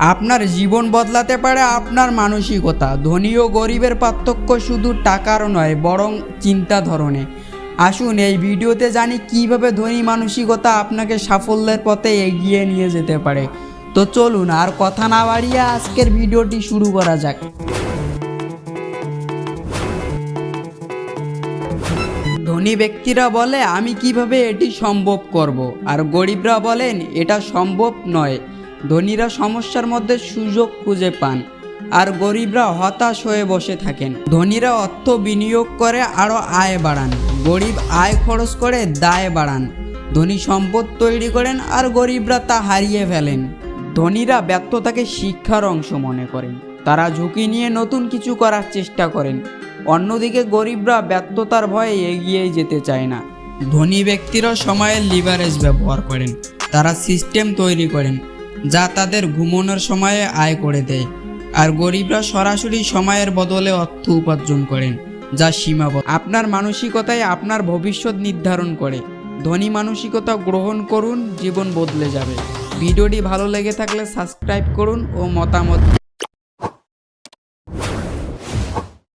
আপনার জীবন বদলাতে পারে আপনার মানসিকতা। ধনী ও গরিবের পার্থক্য শুধু টাকার নয়, বরং চিন্তা ধরনে। আসুন এই ভিডিওতে জানি কীভাবে ধনী মানসিকতা আপনাকে সাফল্যের পথে এগিয়ে নিয়ে যেতে পারে। তো চলুন, আর কথা না বাড়িয়ে আজকের ভিডিওটি শুরু করা যাক। ধনী ব্যক্তিরা বলে, আমি কীভাবে এটি সম্ভব করব? আর গরিবরা বলেন, এটা সম্ভব নয়। ধনীরা সমস্যার মধ্যে সুযোগ খুঁজে পান আর গরিবরা হতাশ হয়ে বসে থাকেন। ধনীরা অর্থ বিনিয়োগ করে আরও আয় বাড়ান। গরিব আয় খরচ করে দায় বাড়ান। ধনী সম্পদ তৈরি করেন আর গরিবরা তা হারিয়ে ফেলেন। ধনীরা ব্যর্থতাকে শিক্ষার অংশ মনে করেন। তারা ঝুঁকি নিয়ে নতুন কিছু করার চেষ্টা করেন। অন্যদিকে গরিবরা ব্যর্থতার ভয়ে এগিয়ে যেতে চায় না। ধনী ব্যক্তিরা সময়ের লিভারেজ ব্যবহার করেন। তারা সিস্টেম তৈরি করেন। যা তাদের ঘুমানোর সময়ে আয় করে দেয়। আর গরিবরা সরাসরি সময়ের বদলে অর্থ উপার্জন করেন, যা সীমাবদ্ধ। আপনার মানসিকতায় আপনার ভবিষ্যৎ নির্ধারণ করে। ধনী মানসিকতা গ্রহণ করুন, জীবন বদলে যাবে। ভিডিওটি ভালো লেগে থাকলে সাবস্ক্রাইব করুন ও মতামত